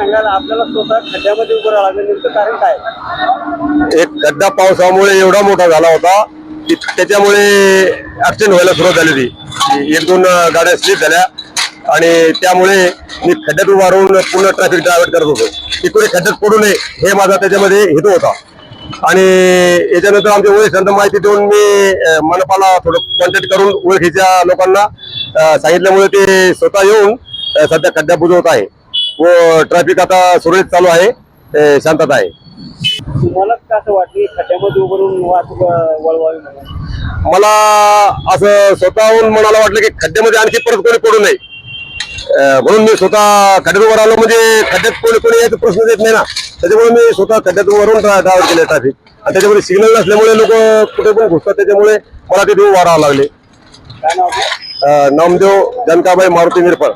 सांगाल आपल्याला स्वतः खड्ड्यामध्ये उभं राहावं लागलं. नेमकं कारण काय? एक खड्डा पावसामुळे एवढा मोठा झाला होता की त्याच्यामुळे ऍक्सिडेंट व्हायला सुरुवात झाली होती. एक दोन गाड्या स्लिप झाल्या आणि त्यामुळे मी खड्ड्यात उभा राहून पूर्ण ट्रॅफिक डायव्हर्ट करत होतो. तिकडे खड्ड्यात पडू नये हे माझा त्याच्यामध्ये हेतू होता. आणि याच्यानंतर आमच्या ओळखीच्या माहिती देऊन मी मनपाला थोडं कॉन्टॅक्ट करून ओळखीच्या लोकांना सांगितल्यामुळे ते स्वतः येऊन सध्या खड्डा बुजवत आहे. व ट्रॅफिक आता सुरळीत चालू आहे. शांतता आहे. तुम्हाला वाटलं खड्ड्यामध्ये वाहतूक वळवावी मला असं स्वतःहून मनाला वाटलं की खड्ड्यामध्ये आणखी परत कोणी पडू नये. म्हणून मी स्वतः खड्ड्यात उभं राहिलो. म्हणजे खड्ड्यात कोणी कोणी यायचा प्रश्न येत नाही ना. त्याच्यामुळे मी स्वतः खड्ड्यात उभं राहून ड्रायव्हर केले ट्रॅफिक आणि त्याच्यामुळे सिग्नल नसल्यामुळे लोक कुठे पण घुसतात. त्याच्यामुळे मला तिथे उभं राहावं लागले. नामदेव जनकाबाई मारुती निरफळ